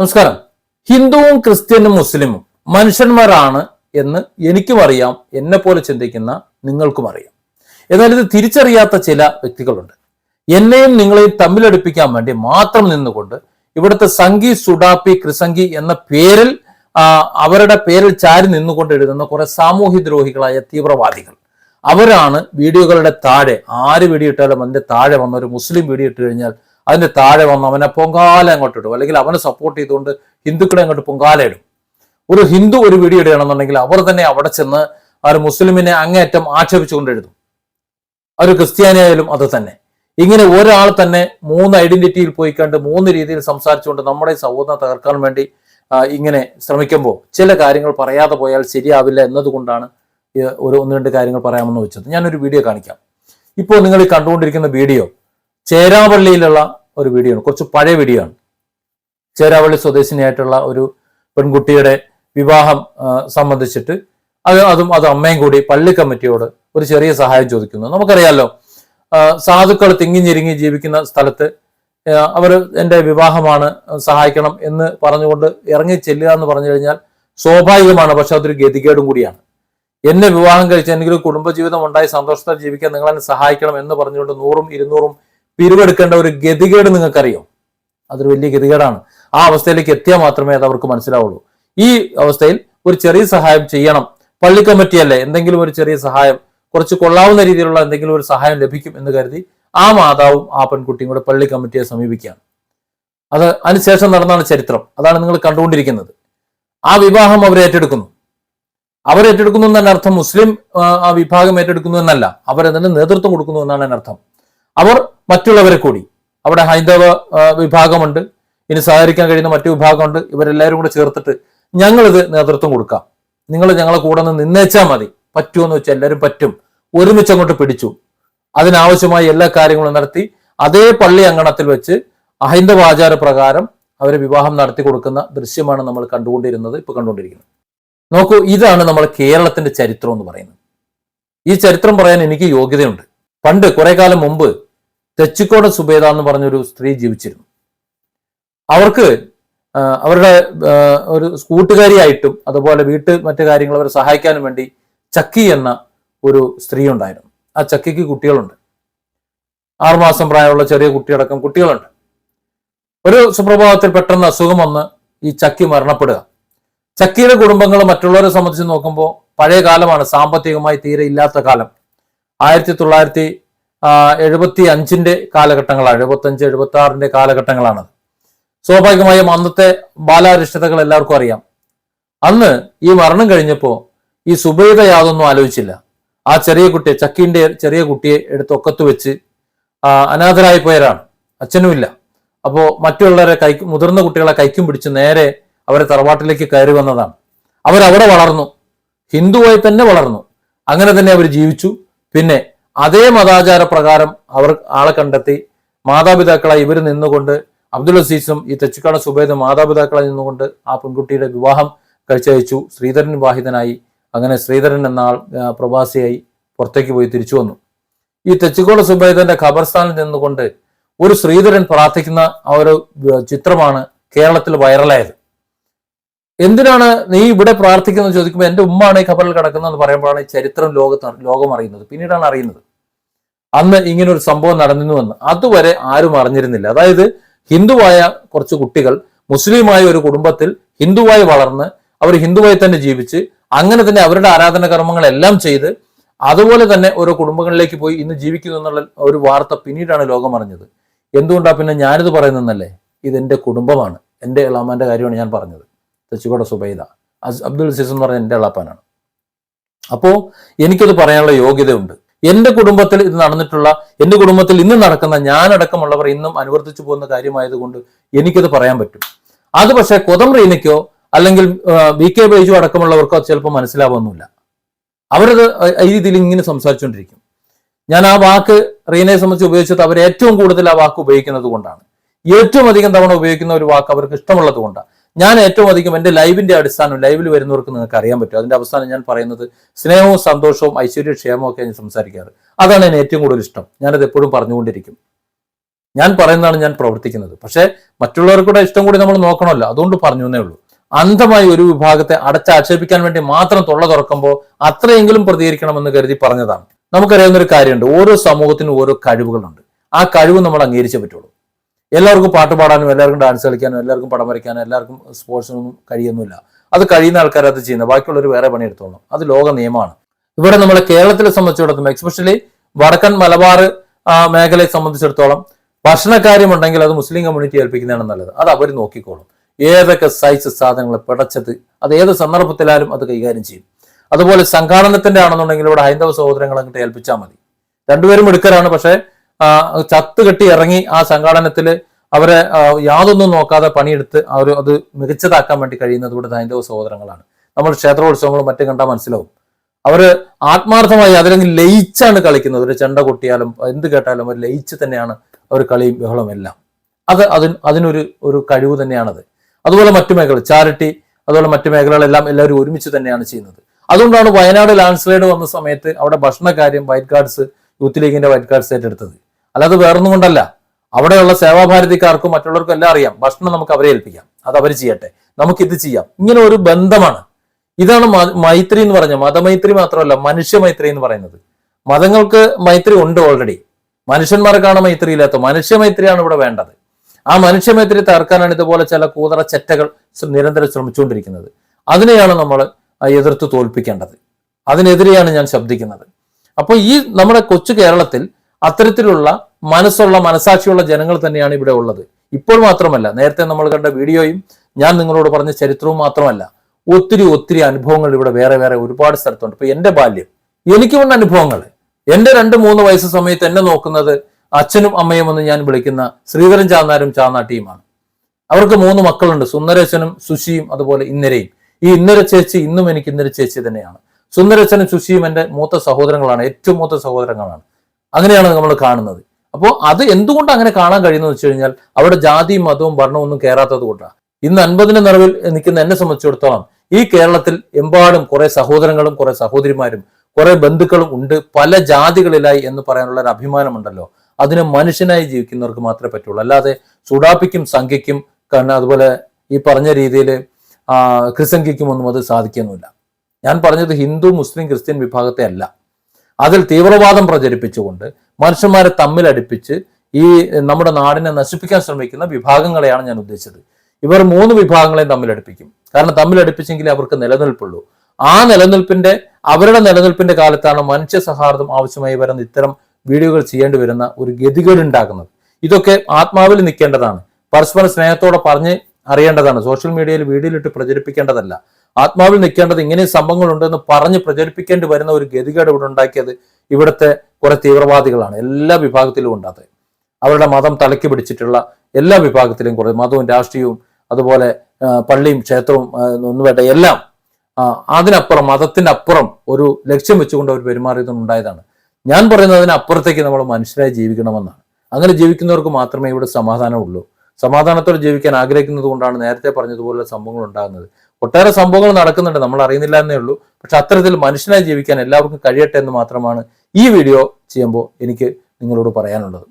നമസ്കാരം. ഹിന്ദുവും ക്രിസ്ത്യനും മുസ്ലിമും മനുഷ്യന്മാരാണ് എന്ന് എനിക്കും അറിയാം എന്നെ പോലെ ചിന്തിക്കുന്ന നിങ്ങൾക്കും അറിയാം. എന്നാൽ ഇത് തിരിച്ചറിയാത്ത ചില വ്യക്തികളുണ്ട്. എന്നെയും നിങ്ങളെയും തമ്മിലടുപ്പിക്കാൻ വേണ്ടി മാത്രം നിന്നുകൊണ്ട് ഇവിടുത്തെ സംഗി സുഡാപ്പി ക്രിസംഗി എന്ന പേരിൽ അവരുടെ പേരിൽ ചാരി നിന്നുകൊണ്ട് എഴുതുന്ന കുറെ സാമൂഹ്യ ദ്രോഹികളായ തീവ്രവാദികൾ. അവരാണ് വീഡിയോകളുടെ താഴെ ആര് വീഡിയോ ഇട്ടാലും അതിന്റെ താഴെ വന്ന ഒരു മുസ്ലിം വീഡിയോ ഇട്ട് കഴിഞ്ഞാൽ അതിന്റെ താഴെ വന്ന് അവനെ പൊങ്കാല അങ്ങോട്ട് ഇടും. അല്ലെങ്കിൽ അവനെ സപ്പോർട്ട് ചെയ്തുകൊണ്ട് ഹിന്ദുക്കളെ അങ്ങോട്ട് പൊങ്കാല ഇടും. ഒരു ഹിന്ദു ഒരു വീഡിയോ ഇടുകയാണെന്നുണ്ടെങ്കിൽ അവർ തന്നെ അവിടെ ചെന്ന് ആ ഒരു മുസ്ലിമിനെ അങ്ങേയറ്റം ആക്ഷേപിച്ചുകൊണ്ട് എഴുതും. ഒരു ക്രിസ്ത്യാനിയായാലും അത് തന്നെ. ഇങ്ങനെ ഒരാൾ തന്നെ മൂന്ന് ഐഡന്റിറ്റിയിൽ പോയി കണ്ട് മൂന്ന് രീതിയിൽ സംസാരിച്ചുകൊണ്ട് നമ്മുടെ സൗഹൃദം തകർക്കാൻ വേണ്ടി ഇങ്ങനെ ശ്രമിക്കുമ്പോൾ ചില കാര്യങ്ങൾ പറയാതെ പോയാൽ ശരിയാവില്ല എന്നതുകൊണ്ടാണ് ഒരു ഒന്ന് രണ്ട് കാര്യങ്ങൾ പറയാമെന്ന് വെച്ചത്. ഞാനൊരു വീഡിയോ കാണിക്കാം. ഇപ്പോൾ നിങ്ങൾ കണ്ടുകൊണ്ടിരിക്കുന്ന വീഡിയോ ചേരാവള്ളിയിലുള്ള ഒരു വീഡിയോ ആണ്. കുറച്ച് പഴയ വീഡിയോ ആണ്. ചേരാവള്ളി സ്വദേശിനിയായിട്ടുള്ള ഒരു പെൺകുട്ടിയുടെ വിവാഹം സംബന്ധിച്ചിട്ട് അത് അതും അത് അമ്മയും കൂടി പള്ളി കമ്മിറ്റിയോട് ഒരു ചെറിയ സഹായം ചോദിക്കുന്നു. നമുക്കറിയാലോ സാധുക്കൾ തിങ്ങിഞ്ഞിരിങ്ങി ജീവിക്കുന്ന സ്ഥലത്ത് അവർ എന്റെ വിവാഹമാണ് സഹായിക്കണം എന്ന് പറഞ്ഞുകൊണ്ട് ഇറങ്ങി ചെല്ലുക എന്ന് പറഞ്ഞു കഴിഞ്ഞാൽ സ്വാഭാവികമാണ് പക്ഷെ അതൊരു ഗതികേടും കൂടിയാണ്. എന്നെ വിവാഹം കഴിച്ച് എനിക്ക് കുടുംബജീവിതം ഉണ്ടായി സന്തോഷത്തോടെ ജീവിക്കാൻ നിങ്ങൾ എന്നെ സഹായിക്കണം എന്ന് പറഞ്ഞുകൊണ്ട് നൂറും ഇരുന്നൂറും പിരിവെടുക്കേണ്ട ഒരു ഗതികേട് നിങ്ങൾക്കറിയോ? അതൊരു വലിയ ഗതികേടാണ്. ആ അവസ്ഥയിലേക്ക് എത്തിയാൽ മാത്രമേ അത് അവർക്ക് മനസ്സിലാവുള്ളൂ. ഈ അവസ്ഥയിൽ ഒരു ചെറിയ സഹായം ചെയ്യണം. പള്ളി കമ്മിറ്റിയല്ലേ എന്തെങ്കിലും ഒരു ചെറിയ സഹായം കുറച്ച് കൊള്ളാവുന്ന രീതിയിലുള്ള എന്തെങ്കിലും ഒരു സഹായം ലഭിക്കും എന്ന് കരുതി ആ മാതാവും ആ പെൺകുട്ടിയും കൂടെ പള്ളി കമ്മിറ്റിയെ സമീപിക്കുകയാണ്. അത് അതിനുശേഷം നടന്നാണ് ചരിത്രം. അതാണ് നിങ്ങൾ കണ്ടുകൊണ്ടിരിക്കുന്നത്. ആ വിവാഹം അവർ ഏറ്റെടുക്കുന്നു. അവർ ഏറ്റെടുക്കുന്നു അർത്ഥം മുസ്ലിം ആ, വിഭാഗം ഏറ്റെടുക്കുന്നു എന്നല്ല. അവരതിന് നേതൃത്വം കൊടുക്കുന്നു എന്നാണ് അതിനർത്ഥം. അവർ മറ്റുള്ളവരെ കൂടി. അവിടെ ഹൈന്ദവ വിഭാഗമുണ്ട്. ഇനി സഹകരിക്കാൻ കഴിയുന്ന മറ്റു വിഭാഗമുണ്ട്. ഇവരെല്ലാവരും കൂടെ ചേർത്തിട്ട് ഞങ്ങളിത് നേതൃത്വം കൊടുക്കാം. നിങ്ങൾ ഞങ്ങളെ കൂടെ നിന്ന് നിന്നേച്ചാൽ മതി. പറ്റുമെന്ന് വെച്ചാൽ എല്ലാവരും പറ്റും. ഒരുമിച്ച് അങ്ങോട്ട് പിടിച്ചു. അതിനാവശ്യമായ എല്ലാ കാര്യങ്ങളും നടത്തി അതേ പള്ളി അങ്കണത്തിൽ വെച്ച് അഹൈന്ദവ ആചാര പ്രകാരം അവരെ വിവാഹം നടത്തി കൊടുക്കുന്ന ദൃശ്യമാണ് നമ്മൾ കണ്ടുകൊണ്ടിരുന്നത് ഇപ്പൊ കണ്ടുകൊണ്ടിരിക്കുന്നത്. നോക്കൂ ഇതാണ് നമ്മൾ കേരളത്തിന്റെ ചരിത്രം എന്ന് പറയുന്നത്. ഈ ചരിത്രം പറയാൻ എനിക്ക് യോഗ്യതയുണ്ട്. പണ്ട് കുറെ കാലം മുമ്പ് തെച്ചിക്കോട് സുബേദ എന്ന് പറഞ്ഞൊരു സ്ത്രീ ജീവിച്ചിരുന്നു. അവർക്ക് അവരുടെ ഒരു സ്കൂട്ടുകാരിയായിട്ടും അതുപോലെ വീട്ട് മറ്റു കാര്യങ്ങൾ അവരെ സഹായിക്കാനും വേണ്ടി ചക്കി എന്ന ഒരു സ്ത്രീ ഉണ്ടായിരുന്നു. ആ ചക്കിക്ക് കുട്ടികളുണ്ട്. ആറുമാസം പ്രായമുള്ള ചെറിയ കുട്ടിയടക്കം കുട്ടികളുണ്ട്. ഒരു സുപ്രഭാതത്തിൽ പെട്ടെന്ന് അസുഖം വന്ന് ഈ ചക്കി മരണപ്പെടുക. ചക്കിയുടെ കുടുംബങ്ങൾ മറ്റുള്ളവരെ സംബന്ധിച്ച് നോക്കുമ്പോൾ പഴയ കാലമാണ് സാമ്പത്തികമായി തീരെ ഇല്ലാത്ത കാലം. ആയിരത്തി തൊള്ളായിരത്തി എഴുപത്തി അഞ്ചിന്റെ കാലഘട്ടങ്ങളാണ്. എഴുപത്തി അഞ്ച് എഴുപത്തി ആറിന്റെ കാലഘട്ടങ്ങളാണ്. സ്വാഭാവികമായും അന്നത്തെ ബാലാരിഷ്ടതകൾ എല്ലാവർക്കും അറിയാം. അന്ന് ഈ മരണം കഴിഞ്ഞപ്പോൾ ഈ സുബൈദ യാതൊന്നും ആലോചിച്ചില്ല. ആ ചെറിയ കുട്ടിയെ ചക്കീന്റെ ചെറിയ കുട്ടിയെ എടുത്ത് ഒക്കത്ത് വെച്ച് അനാഥരായി പോയവരാണ്. അച്ഛനുമില്ല അപ്പോ മറ്റുള്ളവരെ കൈ മുതിർന്ന കുട്ടികളെ കൈക്കും പിടിച്ച് നേരെ അവരെ തറവാട്ടിലേക്ക് കയറി വന്നതാണ്. അവരവിടെ വളർന്നു. ഹിന്ദുവായി തന്നെ വളർന്നു. അങ്ങനെ തന്നെ അവർ ജീവിച്ചു. പിന്നെ അതേ മതാചാര പ്രകാരം അവർ ആളെ കണ്ടെത്തി. മാതാപിതാക്കളായി ഇവർ നിന്നുകൊണ്ട് അബ്ദുൽ അസീസും ഈ തെച്ചിക്കാട് സുബൈദും മാതാപിതാക്കളായി നിന്നുകൊണ്ട് ആ പെൺകുട്ടിയുടെ വിവാഹം കഴിച്ചയച്ചു. ശ്രീധരൻ വിവാഹിതനായി. അങ്ങനെ ശ്രീധരൻ എന്ന ആൾ പ്രവാസിയായി പുറത്തേക്ക് പോയി തിരിച്ചു വന്നു. ഈ തെച്ചിക്കോട് സുബൈദന്റെ ഖബർസ്ഥാനിൽ നിന്നുകൊണ്ട് ഒരു ശ്രീധരൻ പ്രാർത്ഥിക്കുന്ന ആ ഒരു ചിത്രമാണ് കേരളത്തിൽ വൈറലായത്. എന്തിനാണ് നീ ഇവിടെ പ്രാർത്ഥിക്കുന്നത് ചോദിക്കുമ്പോൾ എന്റെ ഉമ്മാണ് ഈ കബറിൽ കിടക്കുന്നതെന്ന് പറയുമ്പോഴാണ് ചരിത്രം ലോകത്ത് ലോകം അറിയുന്നത്. പിന്നീടാണ് അറിയുന്നത്. അന്ന് ഇങ്ങനെ ഒരു സംഭവം നടന്നിരുന്നുവെന്ന് അതുവരെ ആരും അറിഞ്ഞിരുന്നില്ല. അതായത് ഹിന്ദുവായ കുറച്ച് കുട്ടികൾ മുസ്ലിമായ ഒരു കുടുംബത്തിൽ ഹിന്ദുവായി വളർന്ന് അവർ ഹിന്ദുവായി തന്നെ ജീവിച്ച് അങ്ങനെ തന്നെ അവരുടെ ആരാധന കർമ്മങ്ങളെല്ലാം ചെയ്ത് അതുപോലെ തന്നെ ഓരോ കുടുംബങ്ങളിലേക്ക് പോയി ഇന്ന് ജീവിക്കുന്നു എന്നുള്ള ഒരു വാർത്ത പിന്നീടാണ് ലോകം അറിഞ്ഞത്. എന്തുകൊണ്ടാണ് പിന്നെ ഞാനിത് പറയുന്നതെന്നല്ലേ? ഇത് എന്റെ കുടുംബമാണ്. എന്റെ ഇളാമാന്റെ കാര്യമാണ് ഞാൻ പറഞ്ഞത്. തെച്ചിക്കോട സുബൈദ. അബ്ദുൽ അസീസ് എന്ന് പറഞ്ഞ എന്റെ ഇളാപ്പാനാണ് അപ്പോ എനിക്കത് പറയാനുള്ള യോഗ്യതയുണ്ട്. എന്റെ കുടുംബത്തിൽ ഇത് നടന്നിട്ടുള്ള എന്റെ കുടുംബത്തിൽ ഇന്ന് നടക്കുന്ന ഞാനടക്കമുള്ളവർ ഇന്നും അനുവർത്തിച്ചു പോകുന്ന കാര്യമായതുകൊണ്ട് എനിക്കത് പറയാൻ പറ്റും. അത് പക്ഷേ കൊതം റീനയ്ക്കോ അല്ലെങ്കിൽ വി കെ ബൈജു അടക്കമുള്ളവർക്കോ ചിലപ്പോൾ മനസ്സിലാവുന്നില്ല അവരത് ഈ രീതിയിൽ ഇങ്ങനെ സംസാരിച്ചുകൊണ്ടിരിക്കും. ഞാൻ ആ വാക്ക് റീനയെ സംബന്ധിച്ച് ഉപയോഗിച്ചത് അവർ ഏറ്റവും കൂടുതൽ ആ വാക്ക് ഉപയോഗിക്കുന്നത് കൊണ്ടാണ്. ഏറ്റവും അധികം തവണ ഉപയോഗിക്കുന്ന ഒരു വാക്ക് അവർക്ക് ഇഷ്ടമുള്ളത് കൊണ്ടാണ്. ഞാൻ ഏറ്റവും അധികം എന്റെ ലൈവിന്റെ അടിസ്ഥാനം ലൈവിൽ വരുന്നവർക്ക് നിങ്ങൾക്ക് അറിയാൻ പറ്റും. അതിന്റെ അവസാനം ഞാൻ പറയുന്നത് സ്നേഹവും സന്തോഷവും ഐശ്വര്യ ക്ഷേമവും ഒക്കെ ഞാൻ സംസാരിക്കാറ്. അതാണ് എന്നെ ഏറ്റവും കൂടുതൽ ഇഷ്ടം. ഞാനത് എപ്പോഴും പറഞ്ഞുകൊണ്ടിരിക്കും. ഞാൻ പറയുന്നതാണ് ഞാൻ പ്രവർത്തിക്കുന്നത്. പക്ഷേ മറ്റുള്ളവർക്കൂടെ ഇഷ്ടം കൂടി നമ്മൾ നോക്കണമല്ലോ. അതുകൊണ്ട് പറഞ്ഞു എന്നേ ഉള്ളൂ. അന്ധമായി ഒരു വിഭാഗത്തെ അടച്ചാക്ഷേപിക്കാൻ വേണ്ടി മാത്രം തൊള്ള തുറക്കുമ്പോൾ അത്രയെങ്കിലും പ്രതികരിക്കണമെന്ന് കരുതി പറഞ്ഞതാണ്. നമുക്കറിയാവുന്ന ഒരു കാര്യമുണ്ട്. ഓരോ സമൂഹത്തിനും ഓരോ കഴിവുകളുണ്ട്. ആ കഴിവ് നമ്മൾ അംഗീകരിച്ചേ പറ്റുള്ളൂ. എല്ലാവർക്കും പാട്ട് പാടാനും എല്ലാവർക്കും ഡാൻസ് കളിക്കാനും എല്ലാവർക്കും പടം വരയ്ക്കാനും എല്ലാവർക്കും സ്പോർട്സിനൊന്നും കഴിയുന്നില്ല. അത് കഴിയുന്ന ആൾക്കാർ അത് ചെയ്യുന്നത് ബാക്കിയുള്ളവർ വേറെ പണിയെടുത്തോളണം അത് ലോക നിയമമാണ്. ഇവിടെ നമ്മളെ കേരളത്തിലെ സംബന്ധിച്ചിടത്തോളം എക്സ്പെഷ്യലി വടക്കൻ മലബാർ മേഖലയെ സംബന്ധിച്ചിടത്തോളം ഭക്ഷണക്കാര്യമുണ്ടെങ്കിൽ അത് മുസ്ലിം കമ്മ്യൂണിറ്റി ഏൽപ്പിക്കുന്നതാണ് നല്ലത്. അത് അവർ നോക്കിക്കോളും. ഏതൊക്കെ സൈസ് സാധനങ്ങൾ പിടച്ചത് അത് ഏത് സന്ദർഭത്തിലായാലും അത് കൈകാര്യം ചെയ്യും. അതുപോലെ സംഘാടനത്തിന്റെ ആണെന്നുണ്ടെങ്കിൽ ഇവിടെ ഹൈന്ദവ സഹോദരങ്ങൾ അങ്ങോട്ട് ഏൽപ്പിച്ചാൽ മതി. രണ്ടുപേരും എടുക്കലാണ് പക്ഷേ ആ, ചത്ത് കെട്ടി ഇറങ്ങി ആ സംഘാടനത്തിൽ അവരെ യാതൊന്നും നോക്കാതെ പണിയെടുത്ത് അവർ അത് മികച്ചതാക്കാൻ വേണ്ടി കഴിയുന്നത് ഇവിടെ ഹൈന്ദവ സഹോദരങ്ങളാണ്. നമ്മൾ ക്ഷേത്രോത്സവങ്ങളും മറ്റും കണ്ടാൽ മനസ്സിലാവും. അവർ ആത്മാർത്ഥമായി അതിലെങ്കിൽ ലയിച്ചാണ് കളിക്കുന്നത്. ഒരു ചെണ്ട കൊട്ടിയാലും എന്ത് കേട്ടാലും അവർ ലയിച്ച് തന്നെയാണ് അവർ കളിയും ബഹളവും എല്ലാം. അത് അതിന് അതിനൊരു ഒരു കഴിവ് തന്നെയാണത്. അതുപോലെ മറ്റു മേഖല ചാരിറ്റി അതുപോലെ മറ്റു മേഖലകളെല്ലാം എല്ലാവരും ഒരുമിച്ച് തന്നെയാണ് ചെയ്യുന്നത്. അതുകൊണ്ടാണ് വയനാട് ലാൻഡ് സ്ലൈഡ് വന്ന സമയത്ത് അവിടെ ഭക്ഷണകാര്യം വൈറ്റ് കാർഡ്സ് യൂത്ത് ലീഗിന്റെ വൈറ്റ് കാർഡ്സ് ഏറ്റെടുത്തത്. അല്ലാതെ വേറൊന്നും കൊണ്ടല്ല. അവിടെയുള്ള സേവാഭാരതിക്കാർക്കും മറ്റുള്ളവർക്കും എല്ലാം അറിയാം. ഭക്ഷണം നമുക്ക് അവരെ ഏൽപ്പിക്കാം. അത് അവർ ചെയ്യട്ടെ. നമുക്ക് ഇത് ചെയ്യാം. ഇങ്ങനെ ഒരു ബന്ധമാണ്. ഇതാണ് മൈത്രി എന്ന് പറഞ്ഞ മതമൈത്രി മാത്രമല്ല മനുഷ്യ മൈത്രി എന്ന് പറയുന്നത്. മതങ്ങൾക്ക് മൈത്രി ഉണ്ട് ഓൾറെഡി മനുഷ്യന്മാർക്കാണ് മൈത്രി ഇല്ലാത്ത മനുഷ്യ മൈത്രിയാണ് ഇവിടെ വേണ്ടത്. ആ മനുഷ്യ മൈത്രി തകർക്കാനാണ് ഇതുപോലെ ചില കൂതറ ചെറ്റകൾ നിരന്തരം ശ്രമിച്ചുകൊണ്ടിരിക്കുന്നത്. അതിനെയാണ് നമ്മൾ എതിർത്ത് തോൽപ്പിക്കേണ്ടത്. അതിനെതിരെയാണ് ഞാൻ ശബ്ദിക്കുന്നത്. അപ്പോൾ ഈ നമ്മുടെ കൊച്ചു കേരളത്തിൽ അത്തരത്തിലുള്ള മനസ്സുള്ള മനസാക്ഷിയുള്ള ജനങ്ങൾ തന്നെയാണ് ഇവിടെ ഉള്ളത്. ഇപ്പോൾ മാത്രമല്ല നേരത്തെ നമ്മൾ കണ്ട വീഡിയോയും ഞാൻ നിങ്ങളോട് പറഞ്ഞ ചരിത്രവും മാത്രമല്ല ഒത്തിരി ഒത്തിരി അനുഭവങ്ങൾ ഇവിടെ വേറെ വേറെ ഒരുപാട് സ്ഥലത്തുണ്ട്. ഇപ്പൊ എന്റെ ബാല്യം എനിക്കുമുണ്ട് അനുഭവങ്ങൾ എന്റെ രണ്ട് മൂന്ന് വയസ്സ് സമയത്ത് എന്നെ നോക്കുന്നത് അച്ഛനും അമ്മയും എന്ന് ഞാൻ വിളിക്കുന്ന ശ്രീധരൻ ചാന്നാരും ചാന്നാട്ടിയുമാണ്. അവർക്ക് മൂന്ന് മക്കളുണ്ട് സുന്ദരച്ചനും സുശിയും അതുപോലെ ഇന്നരയും ഈ ഇന്നര ചേച്ചി ഇന്നും എനിക്ക് ഇന്നര ചേച്ചി തന്നെയാണ്. സുന്ദരച്ചനും സുശിയും എന്റെ മൂത്ത സഹോദരങ്ങളാണ് ഏറ്റവും മൂത്ത സഹോദരങ്ങളാണ്. അങ്ങനെയാണ് നമ്മൾ കാണുന്നത്. അപ്പോൾ അത് എന്തുകൊണ്ട് അങ്ങനെ കാണാൻ കഴിയുന്നത് വെച്ച് കഴിഞ്ഞാൽ അവിടെ ജാതിയും മതവും ഭരണവും ഒന്നും കയറാത്തത് കൊണ്ടാണ്. ഇന്ന് അൻപതിന്റെ നിറവിൽ നിൽക്കുന്ന എന്നെ സംബന്ധിച്ചിടത്തോളം ഈ കേരളത്തിൽ എമ്പാടും കുറെ സഹോദരങ്ങളും കുറെ സഹോദരിമാരും കുറെ ബന്ധുക്കളും ഉണ്ട്. പല ജാതികളിലായി എന്ന് പറയാനുള്ള ഒരു അഭിമാനമുണ്ടല്ലോ. അതിന് മനുഷ്യനായി ജീവിക്കുന്നവർക്ക് മാത്രമേ പറ്റുള്ളൂ. അല്ലാതെ ചൂടാപ്പിക്കും സംഖ്യയ്ക്കും കാരണം അതുപോലെ ഈ പറഞ്ഞ രീതിയിൽ ക്രിസംഖ്യയ്ക്കും ഒന്നും അത് സാധിക്കുന്നില്ല. ഞാൻ പറഞ്ഞത് ഹിന്ദു മുസ്ലിം ക്രിസ്ത്യൻ വിഭാഗത്തെ അല്ല. അതിൽ തീവ്രവാദം പ്രചരിപ്പിച്ചുകൊണ്ട് മനുഷ്യന്മാരെ തമ്മിലടിപ്പിച്ച് ഈ നമ്മുടെ നാടിനെ നശിപ്പിക്കാൻ ശ്രമിക്കുന്ന വിഭാഗങ്ങളെയാണ് ഞാൻ ഉദ്ദേശിച്ചത്. ഇവർ മൂന്ന് വിഭാഗങ്ങളെയും തമ്മിലടിപ്പിക്കും. കാരണം തമ്മിലടിപ്പിച്ചെങ്കിലേ അവർക്ക് നിലനിൽപ്പുള്ളൂ. ആ നിലനിൽപ്പിന്റെ അവരുടെ നിലനിൽപ്പിന്റെ കാലത്താണ് മനുഷ്യ സൗഹാർദ്ദം ആവശ്യമായി വരുന്ന ഇത്തരം വീഡിയോകൾ ചെയ്യേണ്ടി വരുന്ന ഒരു ഗതികേട് ഉണ്ടാക്കുന്നത് ഇതൊക്കെ ആത്മാവിൽ നിൽക്കേണ്ടതാണ്. പരസ്പര സ്നേഹത്തോടെ പറഞ്ഞ് അറിയേണ്ടതാണ്. സോഷ്യൽ മീഡിയയിൽ വീഡിയോയിലിട്ട് പ്രചരിപ്പിക്കേണ്ടതല്ല. ആത്മാവിൽ നിൽക്കേണ്ടത് ഇങ്ങനെ സംഭവങ്ങൾ ഉണ്ടെന്ന് പറഞ്ഞ് പ്രചരിപ്പിക്കേണ്ടി വരുന്ന ഒരു ഗതികേട് ഇവിടെ ഉണ്ടാക്കിയത് ഇവിടുത്തെ കുറെ തീവ്രവാദികളാണ്. എല്ലാ വിഭാഗത്തിലും ഉണ്ടായത് അവരുടെ മതം തലക്കി പിടിച്ചിട്ടുള്ള എല്ലാ വിഭാഗത്തിലും കുറേ മതവും രാഷ്ട്രീയവും അതുപോലെ പള്ളിയും ക്ഷേത്രവും ഒന്നും വേണ്ട എല്ലാം അതിനപ്പുറം മതത്തിനപ്പുറം ഒരു ലക്ഷ്യം വെച്ചുകൊണ്ട് അവർ പെരുമാറിയതുണ്ടായതാണ് ഞാൻ പറയുന്നത് അതിനപ്പുറത്തേക്ക് നമ്മൾ മനുഷ്യരായി ജീവിക്കണമെന്നാണ്. അങ്ങനെ ജീവിക്കുന്നവർക്ക് മാത്രമേ ഇവിടെ സമാധാനമുള്ളൂ. സമാധാനത്തോടെ ജീവിക്കാൻ ആഗ്രഹിക്കുന്നത് കൊണ്ടാണ് നേരത്തെ പറഞ്ഞതുപോലെ സംഭവങ്ങൾ ഉണ്ടാകുന്നത്. ഒട്ടേറെ സംഭവങ്ങൾ നടക്കുന്നുണ്ട് നമ്മൾ അറിയുന്നില്ല എന്നേ ഉള്ളൂ. പക്ഷെ അത്തരത്തിൽ മനുഷ്യനായി ജീവിക്കാൻ എല്ലാവർക്കും കഴിയട്ടെ എന്ന് മാത്രമാണ് ഈ വീഡിയോ ചെയ്യുമ്പോൾ എനിക്ക് നിങ്ങളോട് പറയാനുള്ളത്.